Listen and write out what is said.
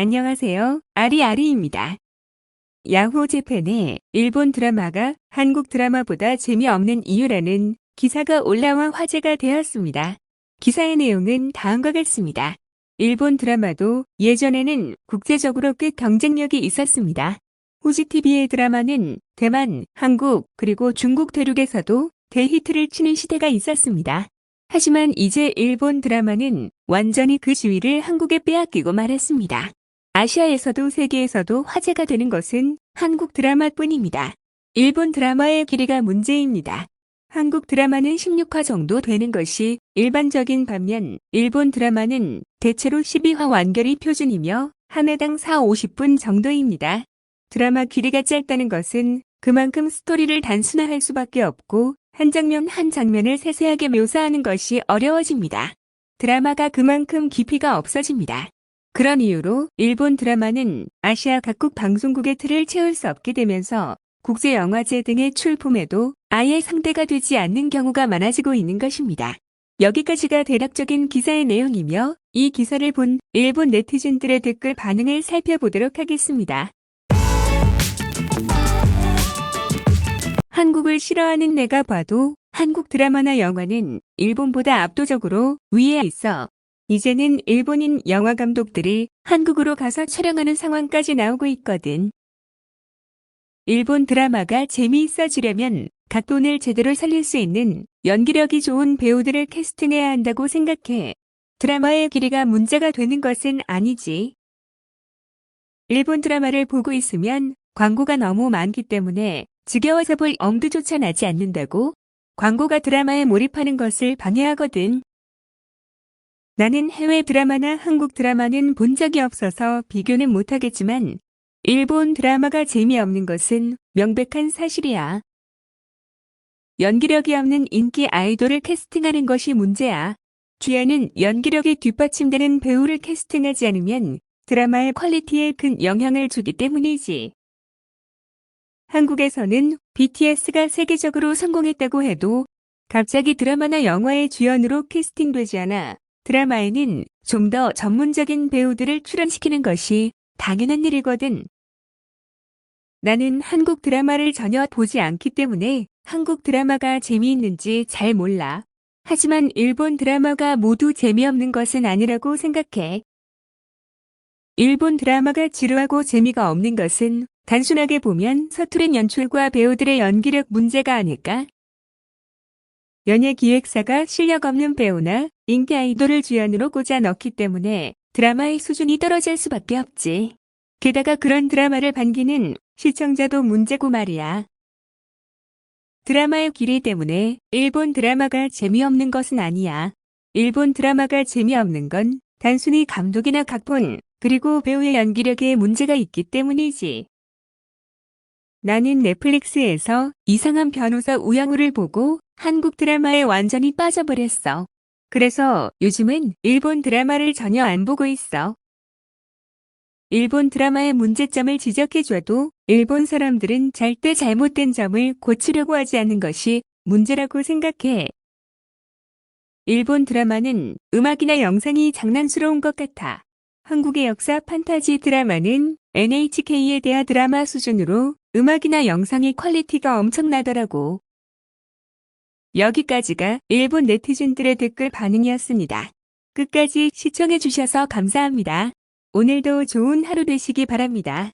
안녕하세요. 아리아리입니다. 야후 재팬에 일본 드라마가 한국 드라마보다 재미없는 이유라는 기사가 올라와 화제가 되었습니다. 기사의 내용은 다음과 같습니다. 일본 드라마도 예전에는 국제적으로 꽤 경쟁력이 있었습니다. 후지TV의 드라마는 대만, 한국, 그리고 중국 대륙에서도 대히트를 치는 시대가 있었습니다. 하지만 이제 일본 드라마는 완전히 그 지위를 한국에 빼앗기고 말았습니다. 아시아에서도 세계에서도 화제가 되는 것은 한국 드라마뿐입니다. 일본 드라마의 길이가 문제입니다. 한국 드라마는 16화 정도 되는 것이 일반적인 반면 일본 드라마는 대체로 12화 완결이 표준이며 한 회당 4, 50분 정도입니다. 드라마 길이가 짧다는 것은 그만큼 스토리를 단순화할 수밖에 없고 한 장면 한 장면을 세세하게 묘사하는 것이 어려워집니다. 드라마가 그만큼 깊이가 없어집니다. 그런 이유로 일본 드라마는 아시아 각국 방송국의 틀을 채울 수 없게 되면서 국제영화제 등의 출품에도 아예 상대가 되지 않는 경우가 많아지고 있는 것입니다. 여기까지가 대략적인 기사의 내용이며 이 기사를 본 일본 네티즌들의 댓글 반응을 살펴보도록 하겠습니다. 한국을 싫어하는 내가 봐도 한국 드라마나 영화는 일본보다 압도적으로 위에 있어 이제는 일본인 영화 감독들이 한국으로 가서 촬영하는 상황까지 나오고 있거든. 일본 드라마가 재미있어지려면 각본을 제대로 살릴 수 있는 연기력이 좋은 배우들을 캐스팅해야 한다고 생각해. 드라마의 길이가 문제가 되는 것은 아니지. 일본 드라마를 보고 있으면 광고가 너무 많기 때문에 지겨워서 볼 엄두조차 나지 않는다고 광고가 드라마에 몰입하는 것을 방해하거든. 나는 해외 드라마나 한국 드라마는 본 적이 없어서 비교는 못하겠지만 일본 드라마가 재미없는 것은 명백한 사실이야. 연기력이 없는 인기 아이돌을 캐스팅하는 것이 문제야. 주연은 연기력이 뒷받침되는 배우를 캐스팅하지 않으면 드라마의 퀄리티에 큰 영향을 주기 때문이지. 한국에서는 BTS가 세계적으로 성공했다고 해도 갑자기 드라마나 영화의 주연으로 캐스팅되지 않아 드라마에는 좀 더 전문적인 배우들을 출연시키는 것이 당연한 일이거든. 나는 한국 드라마를 전혀 보지 않기 때문에 한국 드라마가 재미있는지 잘 몰라. 하지만 일본 드라마가 모두 재미없는 것은 아니라고 생각해. 일본 드라마가 지루하고 재미가 없는 것은 단순하게 보면 서투른 연출과 배우들의 연기력 문제가 아닐까? 연예 기획사가 실력 없는 배우나 인기 아이돌을 주연으로 꽂아 넣기 때문에 드라마의 수준이 떨어질 수밖에 없지. 게다가 그런 드라마를 반기는 시청자도 문제고 말이야. 드라마의 길이 때문에 일본 드라마가 재미없는 것은 아니야. 일본 드라마가 재미없는 건 단순히 감독이나 각본, 그리고 배우의 연기력에 문제가 있기 때문이지. 나는 넷플릭스에서 이상한 변호사 우양우를 보고 한국 드라마에 완전히 빠져버렸어. 그래서 요즘은 일본 드라마를 전혀 안 보고 있어. 일본 드라마의 문제점을 지적해줘도 일본 사람들은 절대 잘못된 점을 고치려고 하지 않는 것이 문제라고 생각해. 일본 드라마는 음악이나 영상이 장난스러운 것 같아. 한국의 역사 판타지 드라마는 NHK의 대하 드라마 수준으로 음악이나 영상의 퀄리티가 엄청나더라고. 여기까지가 일본 네티즌들의 댓글 반응이었습니다. 끝까지 시청해주셔서 감사합니다. 오늘도 좋은 하루 되시기 바랍니다.